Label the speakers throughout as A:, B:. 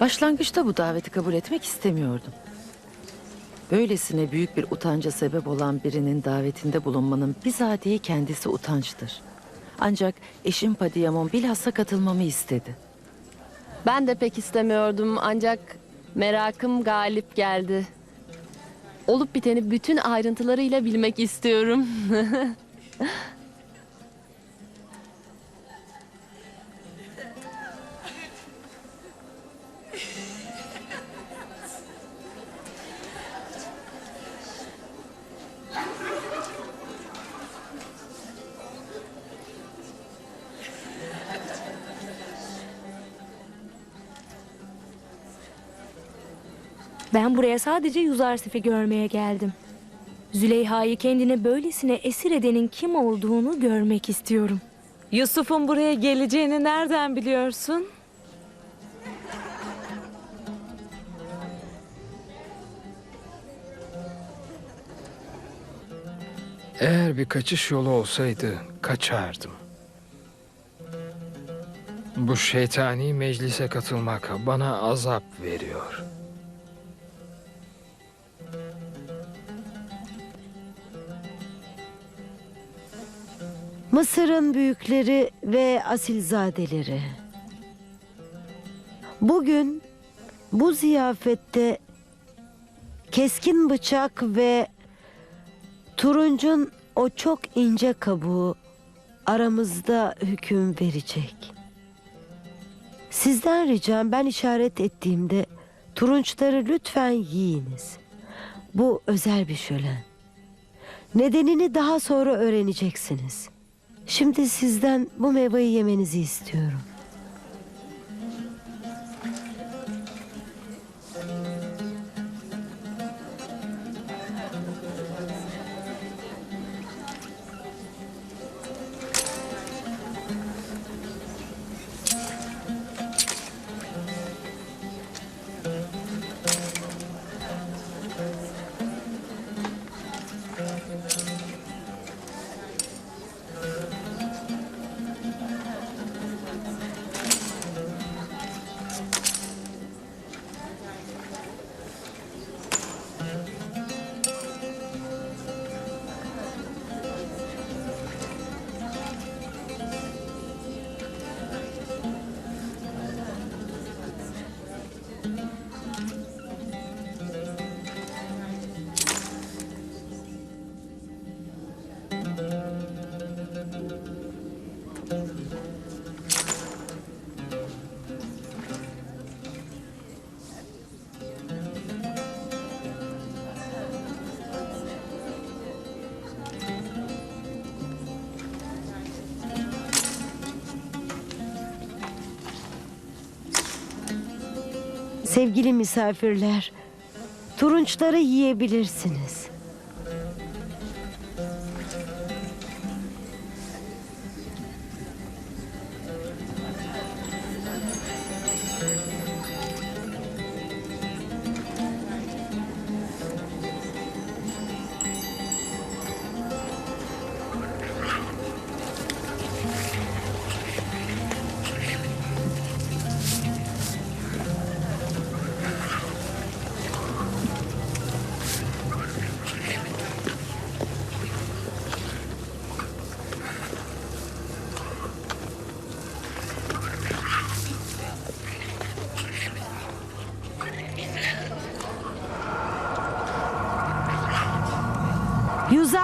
A: Başlangıçta bu daveti kabul etmek istemiyordum. Böylesine büyük bir utanca sebep olan birinin davetinde bulunmanın bizatihi kendisi utançtır. Ancak eşim Padiyamon bilhassa katılmamı istedi.
B: Ben de pek istemiyordum ancak merakım galip geldi. Olup biteni bütün ayrıntılarıyla bilmek istiyorum.
C: Ben buraya sadece Yuzarsif'i görmeye geldim. Züleyha'yı kendine böylesine esir edenin kim olduğunu görmek istiyorum.
D: Yusuf'un buraya geleceğini nereden biliyorsun?
E: Eğer bir kaçış yolu olsaydı kaçardım. Bu şeytani meclise katılmak bana azap veriyor.
F: Mısır'ın büyükleri ve asilzadeleri. Bugün bu ziyafette keskin bıçak ve turuncun o çok ince kabuğu aramızda hüküm verecek. Sizden ricam ben işaret ettiğimde turunçları lütfen yiyiniz. Bu özel bir şölen. Nedenini daha sonra öğreneceksiniz. Şimdi sizden bu meyveyi yemenizi istiyorum. Sevgili misafirler, turunçları yiyebilirsiniz.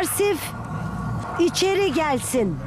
F: Yuzarsif içeri gelsin.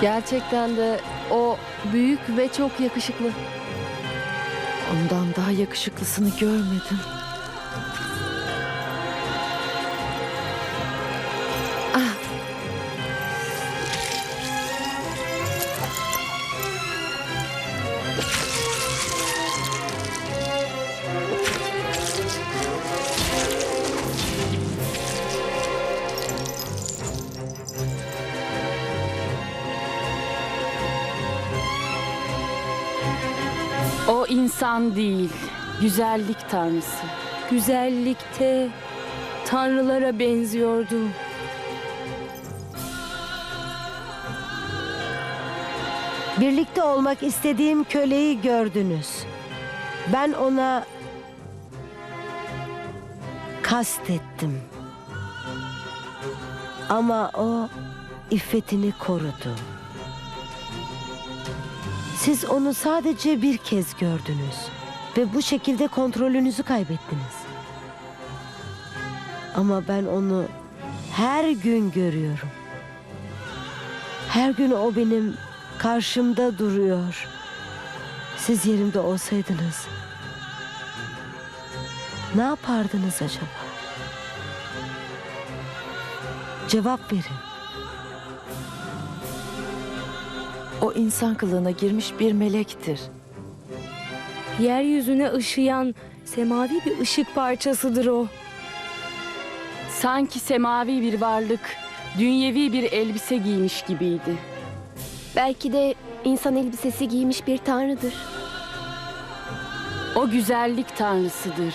B: Gerçekten de o büyük ve çok yakışıklı.
A: Ondan daha yakışıklısını görmedim.
G: O insan değil, güzellik tanrısı.
C: Güzellikte tanrılara benziyordu.
F: Birlikte olmak istediğim köleyi gördünüz. Ben ona kastettim. Ama o iffetini korudu. Siz onu sadece bir kez gördünüz ve bu şekilde kontrolünüzü kaybettiniz. Ama ben onu her gün görüyorum. Her gün o benim karşımda duruyor. Siz yerimde olsaydınız ne yapardınız acaba? Cevap verin.
A: O insan kılığına girmiş bir melektir.
C: Yeryüzüne ışıyan semavi bir ışık parçasıdır o.
G: Sanki semavi bir varlık, dünyevi bir elbise giymiş gibiydi.
B: Belki de insan elbisesi giymiş bir tanrıdır.
G: O güzellik tanrısıdır.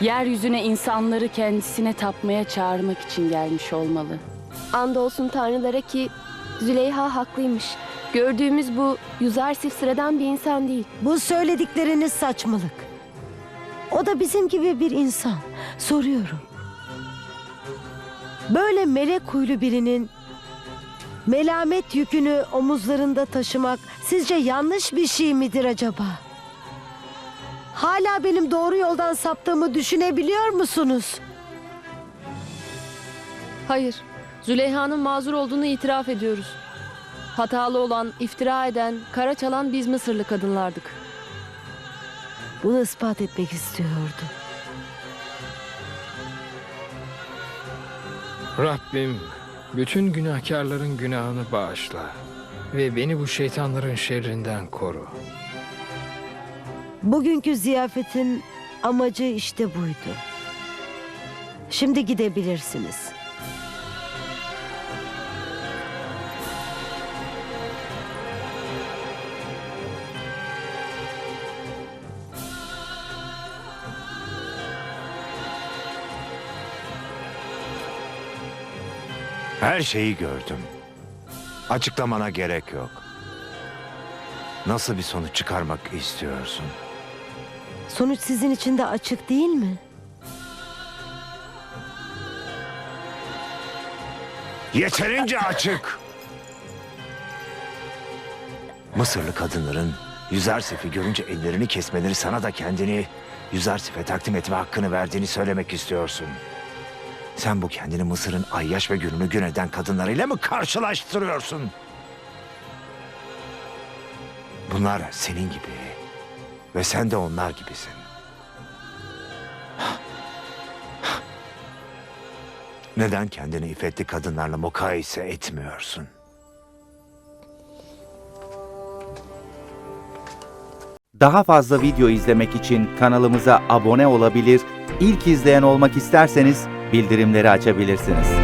G: Yeryüzüne insanları kendisine tapmaya çağırmak için gelmiş olmalı.
B: Andolsun tanrılara ki Züleyha haklıymış. Gördüğümüz bu Yuzarsif sıradan bir insan değil.
F: Bu söyledikleriniz saçmalık. O da bizim gibi bir insan. Soruyorum. Böyle melek huylu birinin melamet yükünü omuzlarında taşımak sizce yanlış bir şey midir acaba? Hala benim doğru yoldan saptığımı düşünebiliyor musunuz?
B: Hayır. Züleyha'nın mazur olduğunu itiraf ediyoruz. Hatalı olan, iftira eden, kara çalan biz Mısırlı kadınlardık.
F: Bunu ispat etmek istiyordu.
E: Rabbim bütün günahkarların günahını bağışla ve beni bu şeytanların şerrinden koru.
F: Bugünkü ziyafetin amacı işte buydu. Şimdi gidebilirsiniz.
H: Her şeyi gördüm. Açıklamana gerek yok. Nasıl bir sonuç çıkarmak istiyorsun?
F: Sonuç sizin için de açık değil mi?
H: Yeterince açık. Mısırlı kadınların Yüzersif'i görünce ellerini kesmeleri sana da kendini Yüzersif'e takdim etme hakkını verdiğini söylemek istiyorsun. Sen bu kendini Mısır'ın ayyaş ve gününü gün eden kadınlarıyla mı karşılaştırıyorsun? Bunlar senin gibi ve sen de onlar gibisin. Neden kendini iffetli kadınlarla mukayese etmiyorsun?
I: Daha fazla video izlemek için kanalımıza abone olabilir, ilk izleyen olmak isterseniz bildirimleri açabilirsiniz.